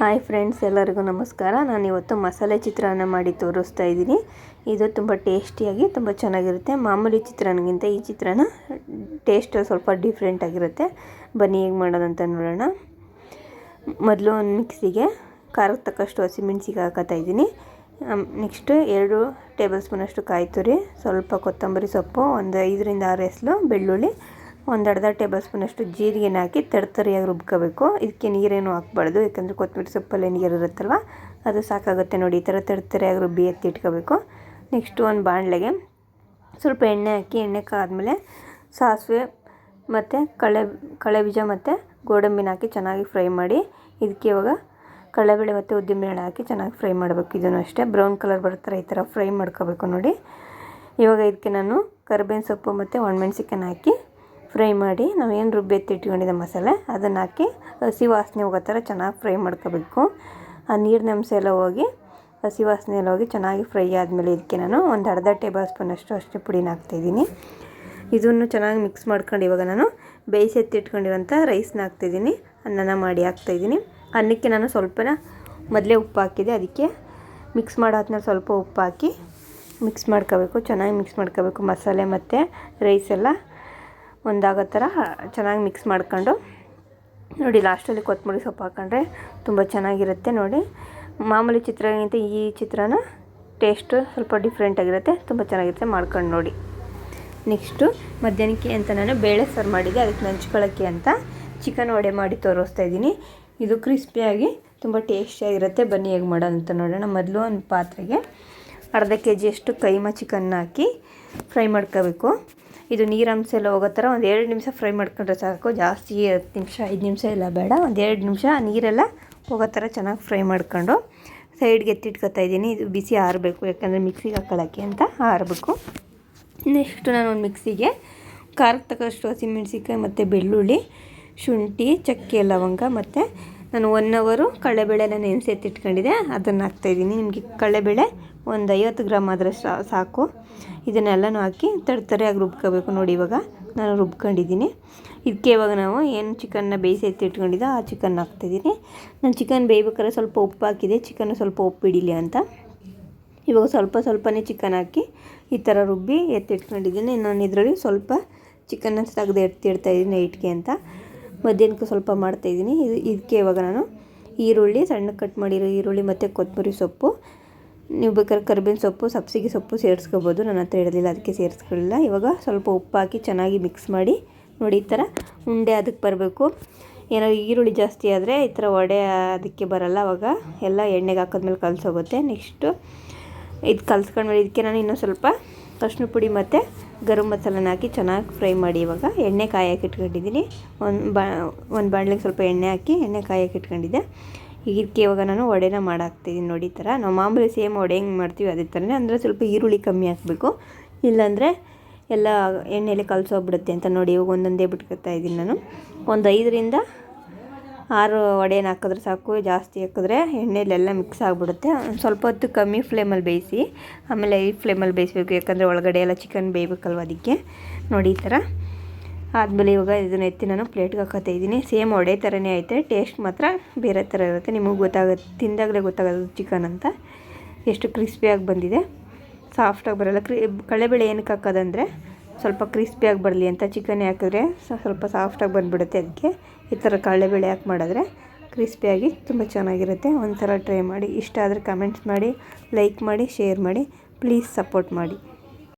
Hi friends, ಎಲ್ಲರಿಗೂ ನಮಸ್ಕಾರ. ನಾನು ಇವತ್ತು ಮಸಾಲೆ ಚಿತ್ರಾನ್ನ ಮಾಡಿ ತೋರಿಸ್ತಾ ಇದ್ದೀನಿ. ಇದು ತುಂಬ ಟೇಸ್ಟಿಯಾಗಿ ತುಂಬ ಚೆನ್ನಾಗಿರುತ್ತೆ. ಮಾಮೂಲಿ ಚಿತ್ರಾನ್ನಗಿಂತ ಈ ಚಿತ್ರಾನ್ನ ಟೇಸ್ಟ್ ಸ್ವಲ್ಪ ಡಿಫ್ರೆಂಟ್ ಆಗಿರುತ್ತೆ. ಬನ್ನಿ, ಹೇಗೆ ಮಾಡೋದಂತ ನೋಡೋಣ. ಮೊದಲು ಒಂದು ಮಿಕ್ಸಿಗೆ ಖಾರಕ್ಕೆ ತಕ್ಕಷ್ಟು ಹಸಿಮೆಣ್ಸಿಗೆ ಹಾಕತಾ ಇದ್ದೀನಿ. ನೆಕ್ಸ್ಟು ಎರಡು ಟೇಬಲ್ ಸ್ಪೂನಷ್ಟು ಕಾಯಿ ತುರಿ, ಸ್ವಲ್ಪ ಕೊತ್ತಂಬರಿ ಸೊಪ್ಪು, ಒಂದು ಐದರಿಂದ ಆರು ಎಸಲು ಬೆಳ್ಳುಳ್ಳಿ ಒಂದು ಅರ್ಧ ಟೇಬಲ್ ಸ್ಪೂನಷ್ಟು ಜೀರಿಗೆನ ಹಾಕಿ ತರ್ತರಿಯಾಗಿ ರುಬ್ಕೋಬೇಕು. ಇದಕ್ಕೆ ನೀರೇನು ಹಾಕ್ಬಾರ್ದು, ಯಾಕಂದರೆ ಕೊತ್ತಂಬರಿ ಸೊಪ್ಪಲ್ಲಿ ನೀರು ಇರುತ್ತಲ್ವ, ಅದು ಸಾಕಾಗುತ್ತೆ ನೋಡಿ, ಈ ಥರ ತರ್ತರಿಯಾಗಿ ರುಬ್ಬಿ ಎತ್ತಿ ಇಟ್ಕೋಬೇಕು. ನೆಕ್ಸ್ಟು ಒಂದು ಬಾಣಲೆಗೆ ಸ್ವಲ್ಪ ಎಣ್ಣೆ ಹಾಕಿ, ಎಣ್ಣೆ ಕಾದ್ಮೇಲೆ ಸಾಸಿವೆ ಮತ್ತು ಕಳೆ ಕಳೆ ಬೀಜ ಮತ್ತು ಗೋಡಂಬಿನ ಹಾಕಿ ಚೆನ್ನಾಗಿ ಫ್ರೈ ಮಾಡಿ, ಇದಕ್ಕೆ ಇವಾಗ ಕಡಲೆಬೇಳೆ ಮತ್ತು ಉದ್ದಿನಬೇಳೆ ಹಾಕಿ ಚೆನ್ನಾಗಿ ಫ್ರೈ ಮಾಡಬೇಕು. ಇದನ್ನು ಅಷ್ಟೇ, ಬ್ರೌನ್ ಕಲರ್ ಬರ್ತಾರೆ ಈ ಥರ ಫ್ರೈ ಮಾಡ್ಕೋಬೇಕು ನೋಡಿ. ಇವಾಗ ಇದಕ್ಕೆ ನಾನು ಕರ್ಬೇವಿನ ಸೊಪ್ಪು ಮತ್ತು ಒಣಮೆಣ್ಸಿಕಾಯಿ ಹಾಕಿ ಫ್ರೈ ಮಾಡಿ ನಾವೇನು ಏನು ರುಬ್ಬಿ ಎತ್ತಿ ಇಟ್ಕೊಂಡಿದ್ದೆ ಮಸಾಲೆ, ಅದನ್ನು ಹಾಕಿ ಹಸಿ ವಾಸನೆ ಹೋಗೋ ಥರ ಚೆನ್ನಾಗಿ ಫ್ರೈ ಮಾಡ್ಕೋಬೇಕು. ಆ, ನೀರಿನ ಅಂಶ ಎಲ್ಲ ಹೋಗಿ ಹಸಿ ವಾಸನೆ ಎಲ್ಲ ಹೋಗಿ ಚೆನ್ನಾಗಿ ಫ್ರೈ ಆದಮೇಲೆ ಇದಕ್ಕೆ ನಾನು ಒಂದು ಅರ್ಧ ಟೇಬಲ್ ಸ್ಪೂನಷ್ಟು ಅಷ್ಟೇ ಪುಡಿನ ಹಾಕ್ತಾಯಿದ್ದೀನಿ ಇದನ್ನು ಚೆನ್ನಾಗಿ ಮಿಕ್ಸ್ ಮಾಡ್ಕೊಂಡು ಇವಾಗ ನಾನು ಬೇಯಿಸಿ ಎತ್ತಿಟ್ಕೊಂಡಿರೋಂಥ ರೈಸ್ನ ಹಾಕ್ತಾಯಿದ್ದೀನಿ ಅನ್ನನ ಮಾಡಿ ಹಾಕ್ತಾಯಿದ್ದೀನಿ ಅನ್ನಕ್ಕೆ ನಾನು ಸ್ವಲ್ಪನ ಮೊದಲೇ ಉಪ್ಪು ಹಾಕಿದೆ. ಅದಕ್ಕೆ ಮಿಕ್ಸ್ ಮಾಡಾದ್ಮೇಲೆ ಸ್ವಲ್ಪ ಉಪ್ಪು ಹಾಕಿ ಮಿಕ್ಸ್ ಮಾಡ್ಕೋಬೇಕು. ಚೆನ್ನಾಗಿ ಮಿಕ್ಸ್ ಮಾಡ್ಕೋಬೇಕು ಮಸಾಲೆ ಮತ್ತು ರೈಸ್ ಎಲ್ಲ. ಒಂದಾಗೋ ಥರ ಚೆನ್ನಾಗಿ ಮಿಕ್ಸ್ ಮಾಡ್ಕೊಂಡು ನೋಡಿ ಲಾಸ್ಟಲ್ಲಿ ಕೊತ್ತಂಬರಿ ಸೊಪ್ಪು ಹಾಕೊಂಡ್ರೆ ತುಂಬ ಚೆನ್ನಾಗಿರುತ್ತೆ ನೋಡಿ. ಮಾಮೂಲಿ ಚಿತ್ರಾಗಿಂತ ಈ ಚಿತ್ರನ ಟೇಸ್ಟು ಸ್ವಲ್ಪ ಡಿಫ್ರೆಂಟಾಗಿರುತ್ತೆ ತುಂಬ ಚೆನ್ನಾಗಿರುತ್ತೆ ಮಾಡ್ಕೊಂಡು ನೋಡಿ. ನೆಕ್ಸ್ಟು ಮಧ್ಯಾಹ್ನಕ್ಕೆ ಅಂತ ನಾನು ಬೇಳೆ ಸಾರು ಮಾಡಿದ್ದೆ, ಅದಕ್ಕೆ ನಂಚ್ಕೊಳ್ಳೋಕ್ಕೆ ಅಂತ ಚಿಕನ್ ವಡೆ ಮಾಡಿ ತೋರಿಸ್ತಾ ಇದ್ದೀನಿ. ಇದು ಕ್ರಿಸ್ಪಿಯಾಗಿ ತುಂಬ ಟೇಸ್ಟಿಯಾಗಿರುತ್ತೆ ಬನ್ನಿ ಹೇಗೆ ಅಂತ ನೋಡೋಣ ಮೊದಲು ಒಂದು ಪಾತ್ರೆಗೆ. ಅರ್ಧ ಕೆ ಜಿಯಷ್ಟು ಕೈಮಾ ಚಿಕನ್ ಹಾಕಿ ಫ್ರೈ ಮಾಡ್ಕೋಬೇಕು. ಇದು ನೀರಂಶ ಎಲ್ಲ ಹೋಗೋ ಥರ ಒಂದು ಎರಡು ನಿಮಿಷ ಫ್ರೈ ಮಾಡ್ಕೊಂಡ್ರೆ ಸಾಕು. ಜಾಸ್ತಿ ಹತ್ತು ನಿಮಿಷ, ಐದು ನಿಮಿಷ ಎಲ್ಲ ಬೇಡ. ಒಂದು ಎರಡು ನಿಮಿಷ ನೀರೆಲ್ಲ ಹೋಗೋ ಥರ ಚೆನ್ನಾಗಿ ಫ್ರೈ ಮಾಡ್ಕೊಂಡು ಸೈಡ್ಗೆ ಎತ್ತಿಟ್ಕೊತಾ ಇದ್ದೀನಿ. ಇದು ಬಿಸಿ ಆರಬೇಕು, ಯಾಕಂದರೆ ಮಿಕ್ಸಿಗೆ ಹಾಕೊಳ್ಳೋಕ್ಕೆ ಅಂತ ಆರಬೇಕು. ನೆಕ್ಸ್ಟು ನಾನು ಒಂದು ಮಿಕ್ಸಿಗೆ ಖಾರಕ್ಕೆ ತಕ್ಕಷ್ಟು ಹಸಿಮೆಣ್ಸಿಕಾಯಿ ಮತ್ತು ಬೆಳ್ಳುಳ್ಳಿ, ಶುಂಠಿ, ಚಕ್ಕೆ, ಲವಂಗ ಮತ್ತು ನಾನು ಒನ್ ಅವರು ಕಡಲೆಬೇಳೆನ ನೆನೆಸಿ ಎತ್ತಿಟ್ಕೊಂಡಿದ್ದೆ. ಅದನ್ನು ಹಾಕ್ತಾಯಿದ್ದೀನಿ. ನಿಮಗೆ ಕಳೆಬೇಳೆ ಒಂದು ಐವತ್ತು ಗ್ರಾಮ್ ಆದರೆ ಸಾಕು. ಇದನ್ನೆಲ್ಲನೂ ಹಾಕಿ ತರ್ತರಿಯಾಗಿ ರುಬ್ಕೋಬೇಕು ನೋಡಿ ಇವಾಗ. ನಾನು ರುಬ್ಕೊಂಡಿದ್ದೀನಿ. ಇದಕ್ಕೆ ಇವಾಗ ನಾವು ಏನು ಚಿಕನ್ನ ಬೇಯಿಸಿ ಎತ್ತಿಟ್ಕೊಂಡಿದ್ದೆ ಆ ಚಿಕನ್ ಹಾಕ್ತಾಯಿದ್ದೀನಿ. ನಾನು ಚಿಕನ್ ಬೇಯ್ಬೇಕಾದ್ರೆ ಸ್ವಲ್ಪ ಉಪ್ಪು ಹಾಕಿದೆ. ಚಿಕನ್ ಸ್ವಲ್ಪ ಉಪ್ಪು ಹಿಡೀಲಿ ಅಂತ. ಇವಾಗ ಸ್ವಲ್ಪ ಸ್ವಲ್ಪನೇ ಚಿಕನ್ ಹಾಕಿ ಈ ಥರ ರುಬ್ಬಿ ಎತ್ತಿಟ್ಕೊಂಡಿದ್ದೀನಿ. ನಾನು ಇದರಲ್ಲಿ ಸ್ವಲ್ಪ ಚಿಕನ್ನ ತೆಗೆದು ಎತ್ತಿಡ್ತಾಯಿದ್ದೀನಿ ನೈಟ್ಗೆ ಅಂತ. ಮಧ್ಯಾಹ್ನಕ್ಕೆ ಸ್ವಲ್ಪ ಮಾಡ್ತಾಯಿದ್ದೀನಿ ಇದು ಇದಕ್ಕೆ ಇವಾಗ ನಾನು ಈರುಳ್ಳಿ, ಸಣ್ಣ ಕಟ್ ಮಾಡಿರೋ ಈರುಳ್ಳಿ ಮತ್ತು ಕೊತ್ತಂಬರಿ ಸೊಪ್ಪು. ನೀವು ಬೇಕಾದ್ರೆ ಕರ್ಬೇವಿನ ಸೊಪ್ಪು, ಸಬ್ಸಿಗೆ ಸೊಪ್ಪು ಸೇರಿಸ್ಕೋಬೋದು. ನನ್ನ ಹತ್ರ ಇಡಲಿಲ್ಲ ಅದಕ್ಕೆ ಸೇರಿಸ್ಕೊಳ್ಳಿಲ್ಲ. ಇವಾಗ ಸ್ವಲ್ಪ ಉಪ್ಪು ಹಾಕಿ ಚೆನ್ನಾಗಿ ಮಿಕ್ಸ್ ಮಾಡಿ, ನೋಡಿ ಈ ಥರ ಉಂಡೆ ಅದಕ್ಕೆ ಬರಬೇಕು. ಏನೋ ಈರುಳ್ಳಿ ಜಾಸ್ತಿ ಆದರೆ ಈ ಥರ ವಡೆ ಅದಕ್ಕೆ ಬರಲ್ಲ. ಅವಾಗ ಎಲ್ಲ ಎಣ್ಣೆಗೆ ಹಾಕಿದ್ಮೇಲೆ ಕಲಸೋಗುತ್ತೆ. ನೆಕ್ಸ್ಟು ಇದು ಕಲ್ಸ್ಕೊಂಡ್ಮೇಲೆ ಇದಕ್ಕೆ ನಾನು ಇನ್ನೂ ಸ್ವಲ್ಪ ಅರ್ಶಿನ ಪುಡಿ ಮತ್ತು ಗರಂ ಮಸಾಲನ ಹಾಕಿ ಚೆನ್ನಾಗಿ ಫ್ರೈ ಮಾಡಿ ಇವಾಗ ಎಣ್ಣೆ ಕಾಯಕ್ಕೆ ಇಟ್ಕೊಂಡಿದ್ದೀನಿ. ಒಂದು ಬಾ, ಒಂದು ಬಾಣಲೆಗೆ ಸ್ವಲ್ಪ ಎಣ್ಣೆ ಹಾಕಿ ಎಣ್ಣೆ ಕಾಯಕ್ಕೆ ಇಟ್ಕೊಂಡಿದ್ದೆ. ಇದಕ್ಕೆ ಇವಾಗ ನಾನು ವಡೆನ ಮಾಡಾಕ್ತಿದ್ದೀನಿ ನೋಡಿ ಥರ ನಾವು ಮಾಮೂಲಿ ಸೇಮ್ ವಡೆ ಹೆಂಗೆ ಮಾಡ್ತೀವಿ ಅದೇ ಥರನೇ ಅಂದರೆ ಸ್ವಲ್ಪ ಈರುಳ್ಳಿ ಕಮ್ಮಿ ಹಾಕಬೇಕು. ಇಲ್ಲಾಂದರೆ ಎಲ್ಲ ಎಣ್ಣೆಯಲ್ಲಿ ಕಲಸೋಗ್ಬಿಡುತ್ತೆ ಅಂತ ನೋಡಿ ಇವಾಗ ಒಂದೊಂದೇ ಬಿಟ್ಕೊತಾ ಇದ್ದೀನಿ ನಾನು. ಒಂದು ಐದರಿಂದ ಆರು ವಡೆನ ಹಾಕಿದ್ರೆ ಸಾಕು, ಜಾಸ್ತಿ ಹಾಕಿದ್ರೆ ಎಣ್ಣೆಲೆಲ್ಲ ಮಿಕ್ಸ್ ಆಗಿಬಿಡುತ್ತೆ. ಸ್ವಲ್ಪ ಹೊತ್ತು ಕಮ್ಮಿ ಫ್ಲೇಮಲ್ಲಿ ಬೇಯಿಸಿ, ಆಮೇಲೆ ಈ ಫ್ಲೇಮಲ್ಲಿ ಬೇಯಿಸ್ಬೇಕು, ಯಾಕಂದರೆ ಒಳಗಡೆ ಎಲ್ಲ ಚಿಕನ್ ಬೇಯಬೇಕಲ್ವ ಅದಕ್ಕೆ. ನೋಡಿ ಈ ಥರ. ಆದಮೇಲೆ ಇವಾಗ ಇದನ್ನು ಎತ್ತಿ ನಾನು ಪ್ಲೇಟ್ಗೆ ಹಾಕೋತಾ ಇದ್ದೀನಿ. ಸೇಮ್ ಒಡೆ ಥರನೇ ಐತೆ ಟೇಸ್ಟ್ ಮಾತ್ರ ಬೇರೆ ಥರ ಇರುತ್ತೆ. ನಿಮಗೆ ಗೊತ್ತಾಗುತ್ತೆ ತಿಂದಾಗಲೇ ಗೊತ್ತಾಗೋದು ಚಿಕನ್ ಅಂತ. ಎಷ್ಟು ಕ್ರಿಸ್ಪಿಯಾಗಿ ಬಂದಿದೆ. ಸಾಫ್ಟಾಗಿ ಬರೋಲ್ಲ. ಕ್ರಿ ಕಳೆಬೇಳೆ ಏನಕ್ಕೆ ಹಾಕೋದಂದರೆ ಸ್ವಲ್ಪ ಕ್ರಿಸ್ಪಿಯಾಗಿ ಬರಲಿ ಅಂತ ಚಿಕನ್ ಹಾಕಿದ್ರೆ ಸ್ವಲ್ಪ ಸಾಫ್ಟಾಗಿ ಬಂದುಬಿಡುತ್ತೆ ಅದಕ್ಕೆ ಈ ಥರ ಕಡಲೆಬೇಳೆ ಹಾಕಿ ಮಾಡಿದ್ರೆ ಕ್ರಿಸ್ಪಿಯಾಗಿ ತುಂಬ ಚೆನ್ನಾಗಿರುತ್ತೆ. ಒಂಥರ ಟ್ರೈ ಮಾಡಿ. ಇಷ್ಟ ಆದರೆ ಕಮೆಂಟ್ಸ್ ಮಾಡಿ ಲೈಕ್ ಮಾಡಿ ಶೇರ್ ಮಾಡಿ. ಪ್ಲೀಸ್ ಸಪೋರ್ಟ್ ಮಾಡಿ.